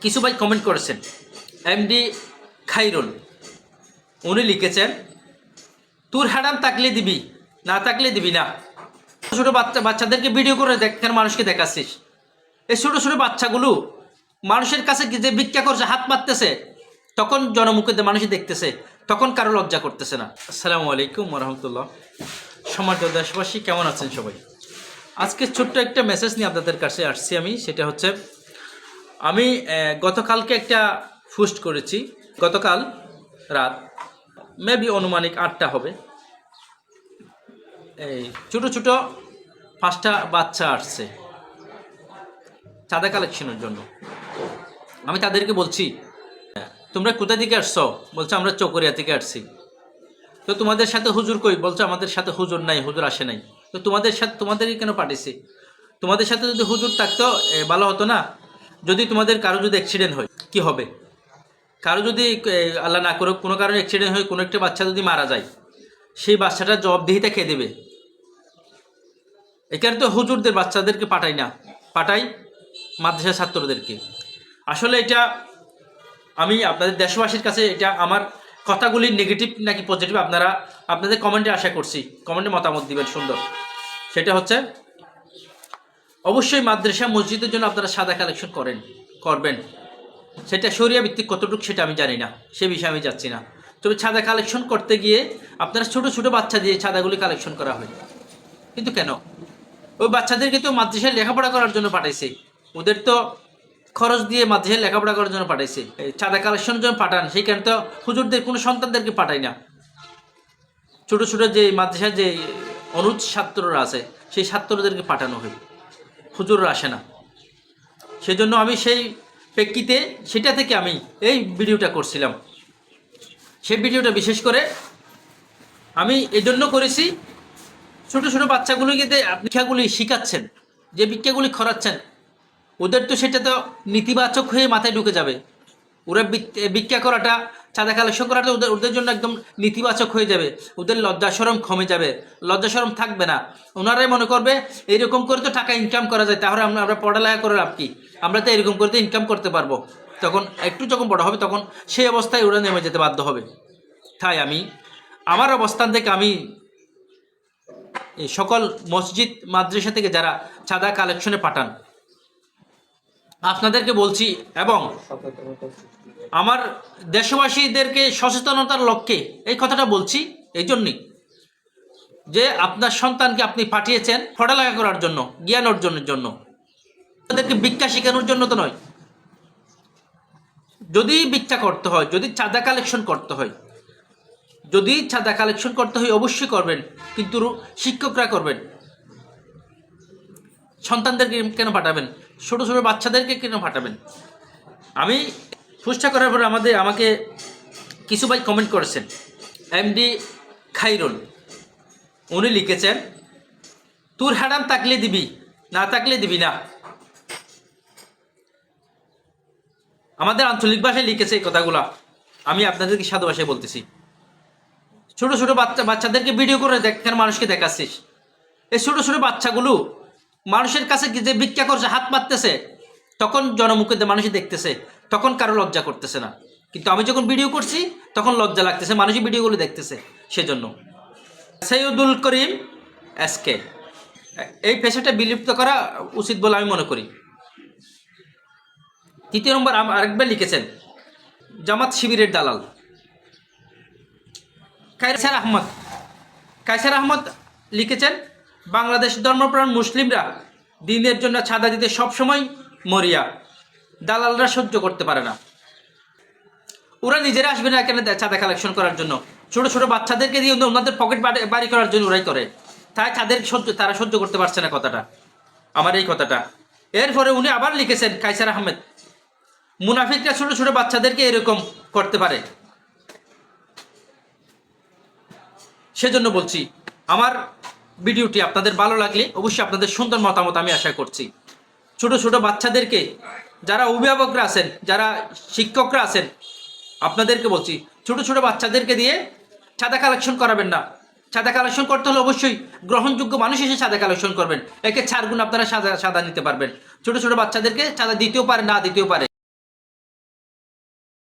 কিছু ভাই কমেন্ট করেছেন। এমডি খাইরুল, উনি লিখেছেন, তোর হ্যাডাম থাকলে দিবি, না থাকলে দিবি না। ছোটো বাচ্চা বাচ্চাদেরকে ভিডিও করে দেখার মানুষকে দেখাচ্ছিস? এই ছোটো ছোটো বাচ্চাগুলো মানুষের কাছে যে ভিক্ষা করছে, হাত মারতেছে, তখন জনমুখে দে- মানুষ দেখতেছে, তখন কারও লজ্জা করতেছে না। আসসালামু আলাইকুম রহমতুল্লাহ সমাজ দেশবাসী, কেমন আছেন সবাই? আজকে ছোট্ট একটা মেসেজ নিয়ে আপনাদের কাছে আসছি আমি, সেটা হচ্ছে আমি গতকালকে একটা পোস্ট করেছি। গতকাল রাত মেবি অনুমানিক আটটা হবে। এই ছোটো ছোটো পাঁচটা বাচ্চা আসছে। চাঁদা কালেকশনের জন্য। আমি তাদেরকে বলছি, তোমরা কোথা থেকে আসছো? বলছে, আমরা চকরিয়া থেকে আসছি। তো তোমাদের সাথে হুজুর কই? বলছে, আমাদের সাথে হুজুর নাই, হুজুর আসে নাই। তো তোমাদের সাথে, তোমাদেরই কেন পাঠিয়েছি তোমাদের সাথে যদি হুজুর থাকতো ভালো হতো না? যদি তোমাদের কারও যদি অ্যাক্সিডেন্ট হয়, কি হবে? কারও যদি আল্লাহ না করুক, কোনো কারণে অ্যাক্সিডেন্ট হয়, কোনো একটা বাচ্চা যদি মারা যায়, সেই বাচ্চাটার জবাবদিহিতা খেয়ে দেবে? এখানে তো হুজুরদের বাচ্চাদেরকে পাঠাই না। পাঠাই মাদ্রাসা ছাত্রদেরকে। আসলে এটা আমি আপনাদের দেশবাসীর কাছে এটা আমার কথাগুলি নেগেটিভ নাকি পজিটিভ আপনারা, আপনাদের কমেন্টে আশা করছি। কমেন্টে মতামত দিবেন, সুন্দর। সেটা হচ্ছে অবশ্যই মাদ্রাসা মসজিদের জন্য আপনারা সাদা কালেকশন করেন, করবেন। সেটা সরিয়া ভিত্তিক কতটুকু সেটা আমি জানি না, সে বিষয়ে আমি যাচ্ছি না। তবে ছাদা কালেকশন করতে গিয়ে আপনারা ছোট ছোট বাচ্চা দিয়ে ছাদাগুলি কালেকশন করা হয়। কিন্তু কেন? ওই বাচ্চাদেরকে তো মাদ্রাসায় লেখাপড়া করার জন্য পাঠাইছে। ওদের তো খরচ দিয়ে মাদ্রাসায় লেখাপড়া করার জন্য পাঠাইছে। চাঁদা কালেকশনের জন্য পাঠান সেই সেইখানে তো হুজুরদের কোনো সন্তানদেরকে পাঠায় না। ছোট ছোট যে মাদ্রাসায় যে অনুজ ছাত্ররা আছে, সেই ছাত্রদেরকে পাঠানো হয়। হুজুররা আসে না। সেজন্য আমি সেই প্রেক্ষিতে সেটা থেকে আমি এই ভিডিওটা করছিলাম। সেই ভিডিওটা বিশেষ করে আমি এজন্য করেছি, ছোট ছোট বাচ্চাগুলোকে শিক্ষাগুলি শিখাচ্ছেন, যে বিজ্ঞাগুলি খরাচ্ছেন, ওদের তো সেটা তো নেতিবাচক হয়ে মাথায় ঢুকে যাবে। ওরা ভিক্ষা করাটা চাঁদা কালেকশন করাটা ওদের ওদের জন্য একদম নেতিবাচক হয়ে যাবে। ওদের লজ্জা সরম কমে যাবে। লজ্জা সরম থাকবে না। ওনারাই মনে করবে, এইরকম করে তো টাকা ইনকাম করা যায়, তাহলে আমরা আমরা পড়ালেখা করে লাভ কি? আমরা তো এরকম করে তো ইনকাম করতে পারব। তখন একটু যখন বড় হবে, তখন সেই অবস্থায় ওরা নেমে যেতে বাধ্য হবে। তাই আমি আমার অবস্থান থেকে আমি সকল মসজিদ, মাদ্রাসা থেকে যারা চাঁদা কালেকশনে পাঠান আপনাদেরকে বলছি, এবং আমার দেশবাসীদেরকে সচেতনতার লক্ষ্যে এই কথাটা বলছি এই জন্যই যে আপনার সন্তানকে আপনি পাঠিয়েছেন পড়ালেখা করার জন্য, জ্ঞান অর্জনের জন্য। তাদেরকে ভিক্ষা শেখানোর জন্য তো নয়। যদি ভিক্ষা করতে হয়, যদি চাঁদা কালেকশন করতে হয়, যদি চাঁদা কালেকশন করতে হয়, অবশ্যই করবেন, কিন্তু শিক্ষকরা করবেন। সন্তানদেরকে কেন পাঠাবেন? ছোটো ছোটো বাচ্চাদেরকে কেন পাঠাবেন? আমি ফুসটা করার পরে আমাদের, আমাকে কিছু ভাই কমেন্ট করেছেন। এমডি খাইরুল। উনি লিখেছেন, তোর হ্যাডাম থাকলে দিবি, না থাকলে দিবি না। আমাদের আঞ্চলিক ভাষায় লিখেছে এই কথাগুলা। আমি আপনাদেরকে সাধু ভাষায় বলতেছি। ছোট ছোট বাচ্চা, বাচ্চাদেরকে ভিডিও করে দেখার মানুষকে দেখাচ্ছিস। এই ছোট ছোট বাচ্চাগুলো মানুষের কাছে যে ভিক্ষা করছে, হাত মারতেছে, তখন জনমুখে দে- মানুষ দেখতেছে, তখন কারও লজ্জা করতেছে না। কিন্তু আমি যখন ভিডিও করছি, তখন লজ্জা লাগতেছে, মানুষই ভিডিওগুলো দেখতেছে, সেজন্য। সৈয়দুল করিম এসকে এই পেশাটা বিলুপ্ত করা উচিত বলে আমি মনে করি। তৃতীয় নম্বর আরেকবার লিখেছেন, জামাত শিবিরের দালাল। কায়সার আহমদ। কায়সার আহমদ লিখেছেন বাংলাদেশ ধর্মপ্রাণ মুসলিমরা দিনের জন্য ছাদা দিতে সবসময় মরিয়া। দালালরা সহ্য করতে পারে না। ওরা নিজেরা আসবে না এখানে চাঁদা কালেকশন করার জন্য? ছোট ছোট বাচ্চাদেরকে দিয়ে ওনাদের পকেট বাড়ি করার জন্য ওরাই করে। তাই তাদের সহ্য তারা সহ্য করতে পারছে না কথাটা। আমার এই কথাটা। এরপরে উনি আবার লিখেছেন কাইসার আহমেদ, মুনাফিকরা ছোট ছোট বাচ্চাদেরকে এরকম করতে পারে। সেজন্য বলছি, আমার ভিডিওটি আপনাদের ভালো লাগলে অবশ্যই আপনাদের সুন্দর মতামত আমি আশা করছি। ছোট ছোট বাচ্চাদেরকে, যারা অভিভাবকরা আছেন, যারা শিক্ষকরা আছেন, আপনাদেরকে বলছি, ছোট ছোট বাচ্চাদেরকে দিয়ে চাঁদা কালেকশন করাবেন না। চাঁদা কালেকশন করতে হলে অবশ্যই গ্রহণযোগ্য মানুষ এসে চাঁদা কালেকশন করবেন। একে চার গুণ আপনারা সাদা সাদা নিতে পারবেন। ছোট ছোট বাচ্চাদেরকে চাঁদা দিতেও পারে, না দিতেও পারে।